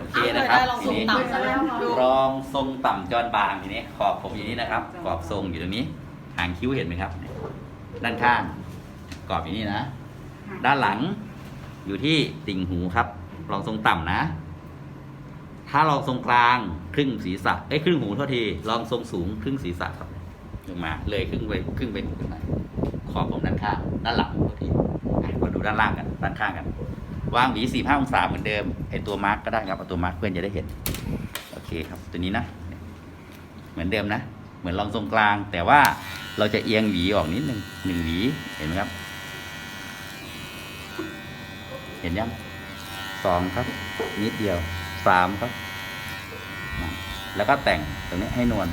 โอเคนะครับลองทีสูงนี้ต่ำซะแล้วรองทรงต่ำจอนบางทีนี้ขอบผมอยู่นี่นะครับกรอบทรงอยู่ตรงนี้หางคิ้วเห็นไหมครับ ด้านข้างกรอบอยู่นี่นะ ด้านหลังอยู่ที่ติ่งหูครับ รองทรงต่ำนะ ถ้ารองทรงกลางครึ่งศีรษะเอ้ยครึ่งหูเท่าทีรองทรงสูงครึ่งศีรษะครับลงมา เลยครึ่งไปครึ่งไปขึ้นมาขอบผมด้านข้างด้านหลังเท่าทีอะมาดูด้านล่างกันด้านข้างกัน วางหวีสี่ห้าองศาเหมือนเดิมไอตัวมาร์กก็ได้ครับเอาตัวมาร์กเพื่อนจะได้เห็น โอเคครับตัวนี้นะ เหมือนเดิมนะ เหมือนรองทรงกลาง แต่ว่าเราจะเอียงหวีออกนิดหนึ่งหนึ่งหวีเห็นไหมครับ เห็นยังสองครับ นิดเดียวสามครับ แล้วก็แต่งตรงนี้ให้นวล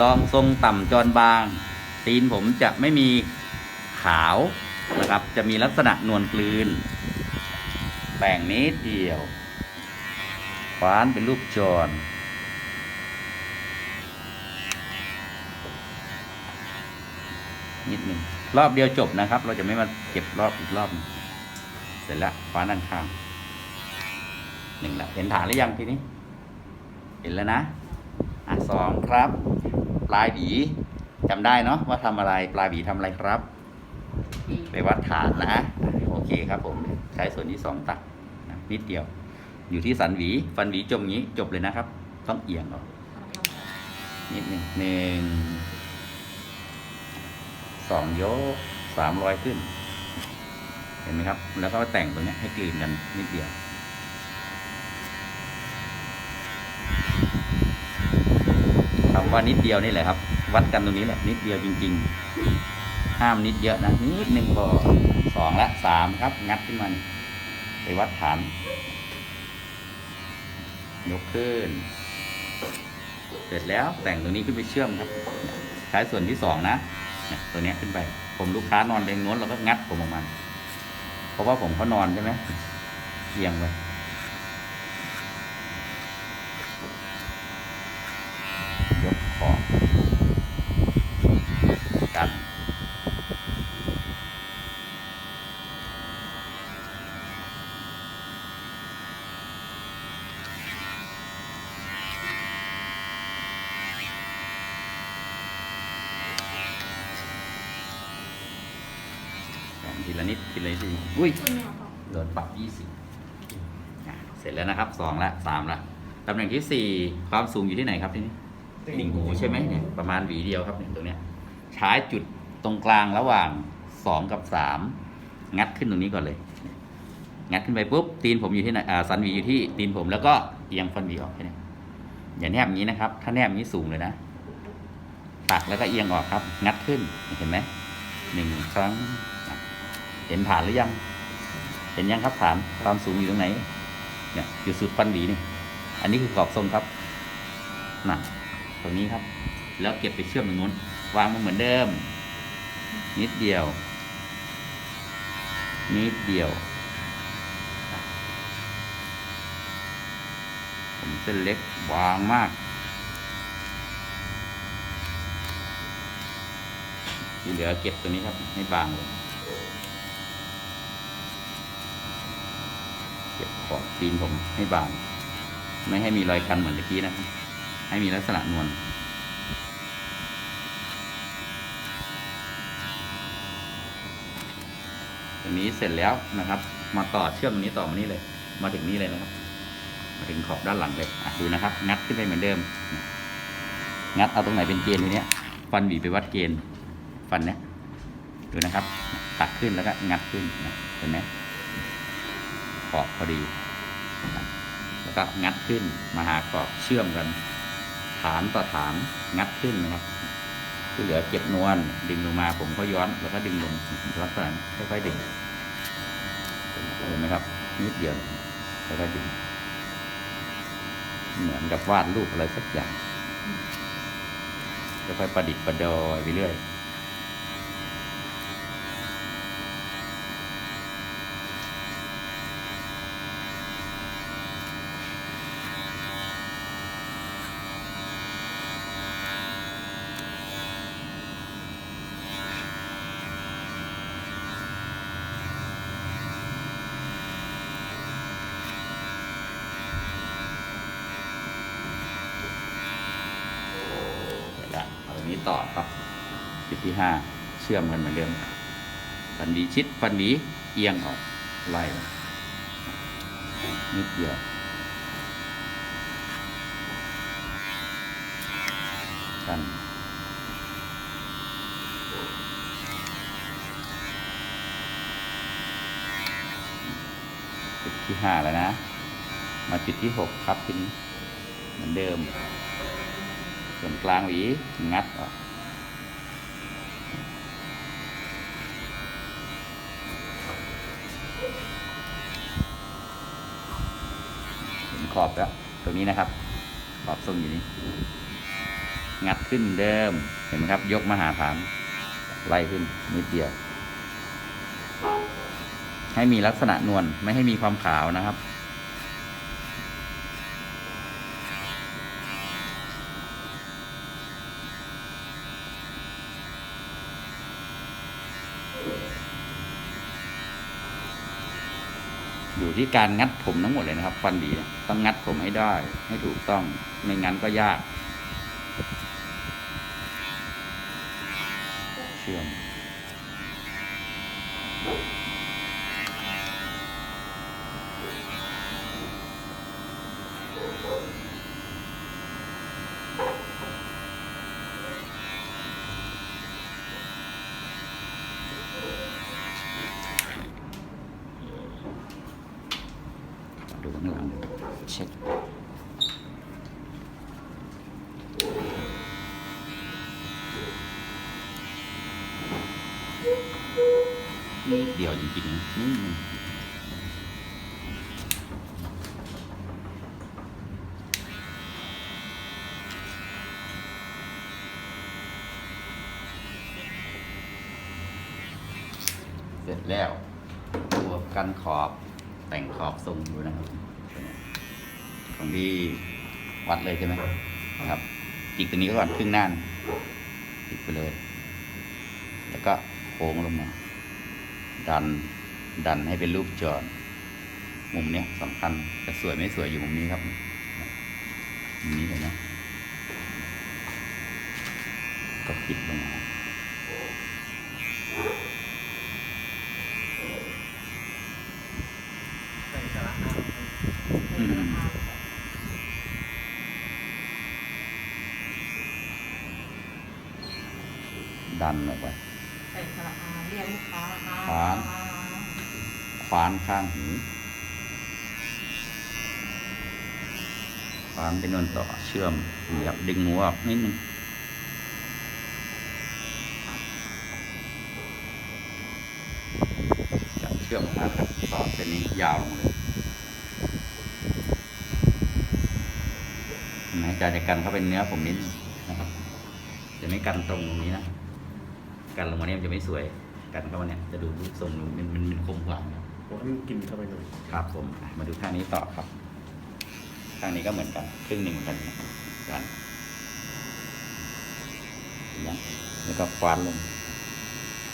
ลองทรงต่ำจรบาง ตีนผมจะไม่มีขาวนะครับ จะมีลักษณะนวลกลืน แบ่งนิดเดียวคว้านเป็นรูปจรนิดหนึ่งรอบเดียวจบนะครับ เราจะไม่มาเก็บรอบอีกรอบหนึ่งเสร็จแล้วคว้านด้านข้างหนึ่งละเห็นฐานหรือยังทีนี้ เห็นแล้วนะอะสองครับ ปลายหวีจำได้เนาะว่าทำอะไรปลายหวีทำอะไรครับ ไปวัดฐานนะ โอเคครับผม ใช้ส่วนที่สองตัด นิดเดียว อยู่ที่สันหวี ฟันหวีจมอย่างนี้จบเลยนะครับ ต้องเอียงออกนิดหนึ่งหนึ่งสองยกสามร้อยขึ้น เห็นไหมครับ แล้วก็แต่งตรงนี้ให้กลืนกันนิดเดียวคำว่านิดเดียวนี่แหละครับ วัดกันตรงนี้แหละ นิดเดียวจริง ๆ ห้ามนิดเยอะนะนิดหนึ่งพอสองและสามครับ งัดขึ้นมานี่ ไปวัดฐาน ยกขึ้น เสร็จแล้วแต่งตรงนี้ขึ้นไปเชื่อมครับ ใช้ส่วนที่สองนะตัวนี้ขึ้นไป ผมลูกค้านอนไปง้นเราก็งัดผมออกมา เพราะว่าผมเขานอนใช่ไหมเอียงไปยกคอกัน แต่งทีละ นิดทีละนิดทีละนิดอุ้ยโดนปรับยี่สิบเสร็จแล้วนะครับสองละสามละตำแหน่งที่สี่ความสูงอยู่ที่ไหนครับที่นี่ติ่งหูใช่ไหมเนี่ยประมาณหวีเดียวครับเนี่ยตรงเนี้ยใช้จุดตรงกลางระหว่างสองกับสามงัดขึ้นตรงนี้ก่อนเลย งัดขึ้นไปปุ๊บตีนผมอยู่ที่ไหนอ่าสันหวีอยู่ที่ตีนผมแล้วก็เอียงฟันหวีออกแค่นี้อย่าแนบอย่างนี้นะครับ ถ้าแนบอย่างนี้สูงเลยนะตักแล้วก็เอียงออกครับ งัดขึ้นเห็นไหมหนึ่งครั้ง เห็นฐานหรือยัง เห็นยังครับฐานความสูงอยู่ตรงไหน เนี่ยอยู่สุดฟันหวีนี่ อันนี้คือกรอบทรงครับน่ะตรงนี้ครับ แล้วเก็บไปเชื่อมตรงนู้น วางมาเหมือนเดิม นิดเดียว นิดเดียว ผมเส้นเล็กวางมากที่เหลือเก็บตรงนี้ครับให้บางลง เก็บขอบตีนผมให้บาง ไม่ให้มีรอยกันเหมือนตะกี้นะครับ ให้มีลักษณะนวลตรงนี้เสร็จแล้วนะครับ มาต่อเชื่อมตรงนี้ต่อมานี่เลย มาถึงนี่เลยนะครับ มาถึงขอบด้านหลังเลยอะดูนะครับ งัดขึ้นไปเหมือนเดิม งัดเอาตรงไหนเป็นเกณฑ์ทีเนี้ฟันหวีไปวัดเกณฑ์ฟันเนี้ยดูนะครับ ตักขึ้นแล้วก็งัดขึ้นนะเห็นไหม ขอบพอดีแล้วก็งัดขึ้นมาหาขอบเชื่อมกัน ฐานต่อฐานงัดขึ้นนะครับที่เหลือเก็บนวลดึงลงมาผมก็ย้อนแล้วก็ดึงลงย้อนไปค่อยๆดึงเห็นไหมครับนิดเดียวค่อยๆดึงเหมือนกับวาดรูปอะไรสักอย่างค่อยๆประดิษฐ์ประดอยไปเรื่อย ต่อครับจุดที่ห้าเชื่อมกันเหมือนเดิมฟันหวีชิดฟันหวีเอียงออกไล่มานิดเดียวกันจุดที่ห้าแล้วนะ มาจุดที่หกครับทีนี้เหมือนเดิม ส่วนกลางหวีงัดออกเห็นขอบแล้วตรงนี้นะครับ ขอบทรงอยู่นี้ งัดขึ้นเดิมเห็นไหมครับ ยกมาหาฐาน ไล่ขึ้นนิดเดียว ให้มีลักษณะนวลไม่ให้มีความขาวนะครับ ที่การงัดผมทั้งหมดเลยนะครับ ฟันดีต้องงัดผมให้ได้ ให้ถูกต้องไม่งั้นก็ยาก เชื่อม ดูข้างหลัง เช็คนี่เดียวจริงๆนะนิดนึงเสร็จแล้วตัวกันขอบแต่งขอบทรงดูนะครับ ของที่วัดเลยใช่ไหมครับจิกตัวนี้ก่อนครึ่งหน้านจิกไปเลย แล้วก็โค้งลงมา ดันดันให้เป็นรูปจอดมุมเนี้ยสำคัญจะสวยไม่สวยอยู่มุมนี้ครับมุมนี้เห็นไหมก็คิดลงมา ใส่สาระอา อืม ดันออกไปใส่สระอาเรียกลูกค้าค่ะครับควานข้างหูควานเป็นนวลต่อเชื่อมเหยียบดึงหัวออกนิดนึงจับเชื่อมออกมาครับต่อเส้นนี้ยาวลงเลยเห็นไหมอาจารย์จะกันเข้าเป็นเนื้อผมนิดนึงนะครับจะไม่กันตรงตรงนี้นะ กันลงมาเนี่ยมันจะไม่สวยกันเข้ามาเนี่ยจะดูรูปทรงดูมันมันมันคมกว่านะผมให้มันกินเข้าไปหน่อยครับผมอะมาดูข้างนี้ต่อครับข้างนี้ก็เหมือนกันครึ่งหนึ่งเหมือนกันนะกันเห็นไหมแล้วก็ควานลง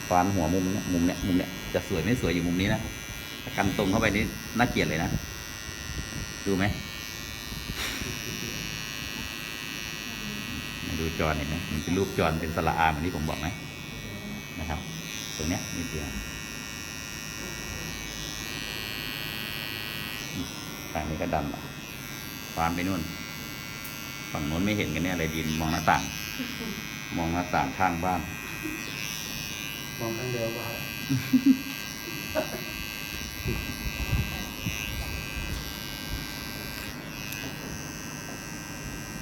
ควานหัวมุมเนี้ยมุมเนี้ยมุมเนี้ยจะสวยไม่สวยอยู่มุมนี้นะถ้ากันตรงเข้าไปนี่น่าเกลียดเลยนะดูไหมมาดูจอเห็นไหมมันเป็นรูปจอเป็นสระอาเหมือนที่ผมบอกไหมนะครับ ตรงเนี้ยนิดเดียวฝั่งนี้ก็ดันออกฟานไปนู่น ฝั่งโน้นไม่เห็นกันเนี่ยอะไรดีมองหน้าต่าง มองหน้าต่างข้างบ้าน มองข้างเดียวว่า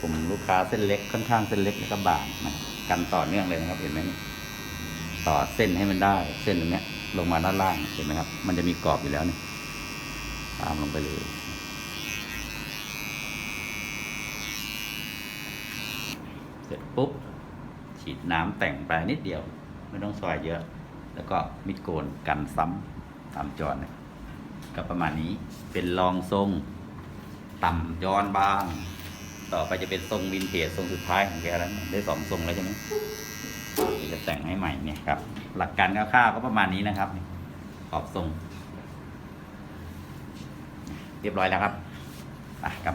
ผมลูกค้าเส้นเล็กค่อนข้างเส้นเล็กแล้วก็บางนะครับกันต่อเนื่องเลยนะครับเห็นไหมนี่ ต่อเส้นให้มันได้ เส้นตรงนี้ลงมาด้านล่างเห็นไหมครับ มันจะมีกรอบอยู่แล้วเนี่ยตามลงไปเลยเสร็จปุ๊บ ฉีดน้ำแต่งไปนิดเดียว ไม่ต้องซอยเยอะ แล้วก็มิดโกนกันซ้ำตามจอนี่ยก็ประมาณนี้เป็นรองทรงต่ำย้อนบาง ต่อไปจะเป็นทรงวินเทจทรงสุดท้ายของแกแล้วได้สองทรงแล้วใช่ไหม จะแต่งให้ใหม่เนี่ยครับ หลักการคร่าวๆก็ประมาณนี้นะครับ ขอบทรง เรียบร้อยแล้วครับอะกลับ